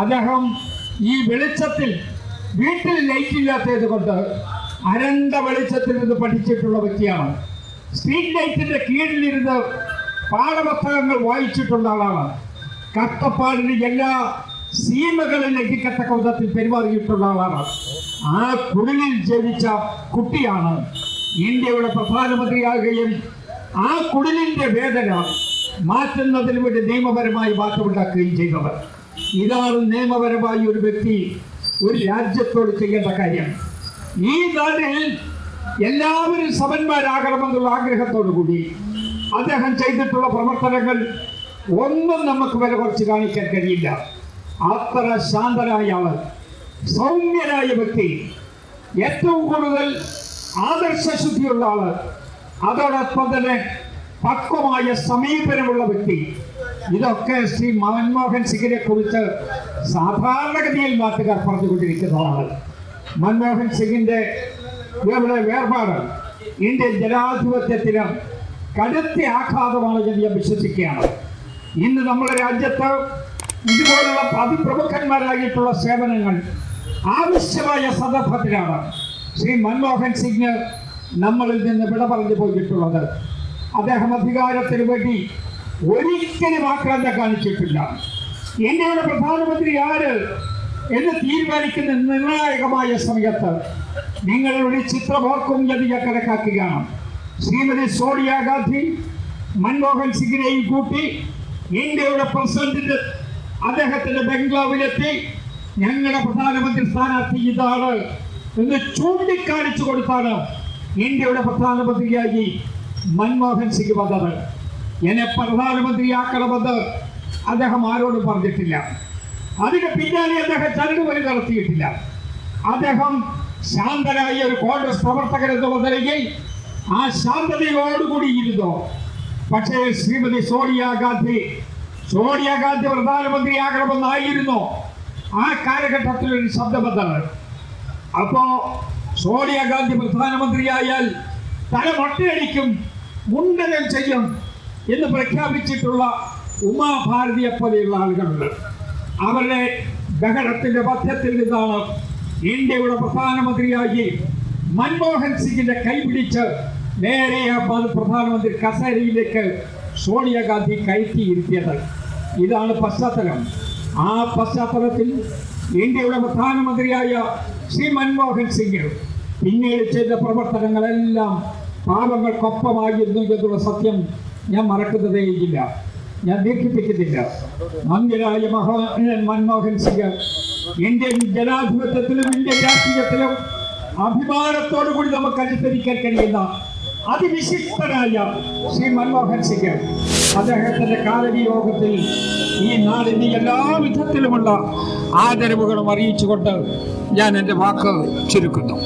അദ്ദേഹം ഈ വെളിച്ചത്തിൽ വീട്ടിൽ ലൈറ്റ് ഇല്ലാത്തത് കൊണ്ട് അനന്ത വെളിച്ചത്തിൽ നിന്ന് പഠിച്ചിട്ടുള്ള വ്യക്തിയാണ്. സ്ട്രീറ്റ് ലൈറ്റിന്റെ കീഴിലിരുന്ന് പാഠപുസ്തകങ്ങൾ വായിച്ചിട്ടുള്ള ആളാണ്. കഷ്ടപ്പാടിന് എല്ലാ സീമകളും ലഭിക്കത്തക്ക വിധത്തിൽ പെരുമാറിയിട്ടുള്ള ആളാണ്. ആ കുടിലിൽ ജനിച്ച കുട്ടിയാണ് ഇന്ത്യയുടെ പ്രധാനമന്ത്രിയാകുകയും ആ കുടിലിന്റെ വേദന മാറ്റുന്നതിന് വേണ്ടി നിയമപരമായി മാറ്റമുണ്ടാക്കുകയും ചെയ്തവർ. ഇതാണ് നിയമപരമായി ഒരു വ്യക്തി ഒരു രാജ്യത്തോട് ചെയ്യേണ്ട കാര്യം. ഈ നാട്ടിൽ എല്ലാവരും സമന്മാരാകണമെന്നുള്ള ആഗ്രഹത്തോടു കൂടി അദ്ദേഹം ചെയ്തിട്ടുള്ള പ്രവർത്തനങ്ങൾ ഒന്നും നമുക്ക് വില കുറച്ച് കാണിക്കാൻ കഴിയില്ല. അത്ര ശാന്തനായ ആൾ സൗമ്യനായ വ്യക്തി ഏറ്റവും കൂടുതൽ ആദർശ ശുദ്ധിയുള്ള ആൾ അതോടൊപ്പം തന്നെ പക്വമായ സമീപനമുള്ള വ്യക്തി ഇതൊക്കെ ശ്രീ മൻമോഹൻ സിംഗിനെ കുറിച്ച് സാധാരണഗതിയിൽ നാട്ടുകാർ പറഞ്ഞുകൊണ്ടിരിക്കുന്നതാണ്. മൻമോഹൻ സിംഗിന്റെ ഇവിടെ വേർപാട് ഇന്ത്യൻ ജനാധിപത്യത്തിന് കടുത്ത ആഘാതമാണ് എന്ന് ഞാൻ വിശ്വസിക്കുകയാണ്. ഇന്ന് നമ്മുടെ രാജ്യത്ത് ഇതുപോലുള്ള അതിപ്രമുഖന്മാരായിട്ടുള്ള സേവനങ്ങൾ ആവശ്യമായ സന്ദർഭത്തിലാണ് ശ്രീ മൻമോഹൻ സിംഗ് നമ്മളിൽ നിന്ന് വിട പറഞ്ഞു പോയിട്ടുള്ളത് അദ്ദേഹം അധികാരത്തിന് വേണ്ടി ഒരിക്കലും ആക്രാന്ത കാണിച്ചിട്ടില്ല. ഇന്ത്യയുടെ പ്രധാനമന്ത്രി ആര് എന്ന് തീരുമാനിക്കുന്ന നിർണായകമായ സമയത്ത് നിങ്ങൾ ഒരു ചിത്രമോർക്കും ഞാൻ കണക്കാക്കുകയാണ്. ശ്രീമതി സോണിയാഗാന്ധി മൻമോഹൻ സിംഗിനെയും കൂട്ടി ഇന്ത്യയുടെ പ്രസിഡന്റിന്റെ അദ്ദേഹത്തിന്റെ ബംഗ്ലാവിലെത്തി ഞങ്ങളുടെ പ്രധാനമന്ത്രി സ്ഥാനാർത്ഥി ഇതാണ് എന്ന് ചൂണ്ടിക്കാണിച്ചു കൊടുത്താണ് ഇന്ത്യയുടെ പ്രധാനമന്ത്രിയായി മൻമോഹൻ സിംഗ് വന്നത്. എന്നെ പ്രധാനമന്ത്രിയാക്കണമെന്ന് അദ്ദേഹം ആരോടും പറഞ്ഞിട്ടില്ല. അതിന് പിന്നാലെ അദ്ദേഹം ചരടുവലി നടത്തിയിട്ടില്ല. അദ്ദേഹം ശാന്തനായ ഒരു കോൺഗ്രസ് പ്രവർത്തകൻ എന്നുള്ള നിലയിൽ ആ ശാന്തതയോടുകൂടി ഇരുന്നു. പക്ഷേ ശ്രീമതി സോണിയാഗാന്ധി സോണിയാഗാന്ധി പ്രധാനമന്ത്രിയാകണമെന്നായിരുന്നു ആ കാലഘട്ടത്തിൽ ഒരു ശബ്ദമെന്താണ് അപ്പോ സോണിയാഗാന്ധി പ്രധാനമന്ത്രിയായാൽ തല മൊട്ടയടിക്കും മുണ്ടനം ചെയ്യും. എന്ന് പ്രഖ്യാപിച്ചിട്ടുള്ള ഉമാഭാരതിയെ പോലെയുള്ള ആളുകളുണ്ട്. അവരുടെ ബഹളത്തിന്റെ മധ്യത്തിൽ നിന്നാണ് ഇന്ത്യയുടെ പ്രധാനമന്ത്രിയായി മൻമോഹൻ സിംഗിന്റെ കൈപിടിച്ച് നേരെ പ്രധാനമന്ത്രി കസേരയിലേക്ക് സോണിയാഗാന്ധി കയറ്റിയിരുത്തിയത്. ഇതാണ് പശ്ചാത്തലം. ആ പശ്ചാത്തലത്തിൽ ഇന്ത്യയുടെ പ്രധാനമന്ത്രിയായ ശ്രീ മൻമോഹൻ സിംഗ് പിന്നീട് ചെയ്ത പ്രവർത്തനങ്ങളെല്ലാം പാപങ്ങൾക്കൊപ്പമായിരുന്നു എന്നുള്ള സത്യം ഞാൻ മറക്കുന്നതേയില്ല ഞാൻ ദീർഘിപ്പിക്കുന്നില്ല. മന്ദിരായ മഹാ മൻമോഹൻ സിംഗ് ഇന്ത്യൻ ജനാധിപത്യത്തിലും ഇന്ത്യൻ രാഷ്ട്രീയത്തിലും അഭിമാനത്തോടു കൂടി നമുക്ക് അനുസരിക്കാൻ കഴിയുന്ന അതിവിശിഷ്ടനായ ശ്രീ മൻമോഹൻ സിംഗ്. അദ്ദേഹത്തിന്റെ കാലവിയോഗത്തിൽ ഈ നാടിന് എല്ലാ വിധത്തിലുമുള്ള ആദരവുകളും അറിയിച്ചുകൊണ്ട് ഞാൻ എന്റെ വാക്ക് ചുരുക്കുന്നു.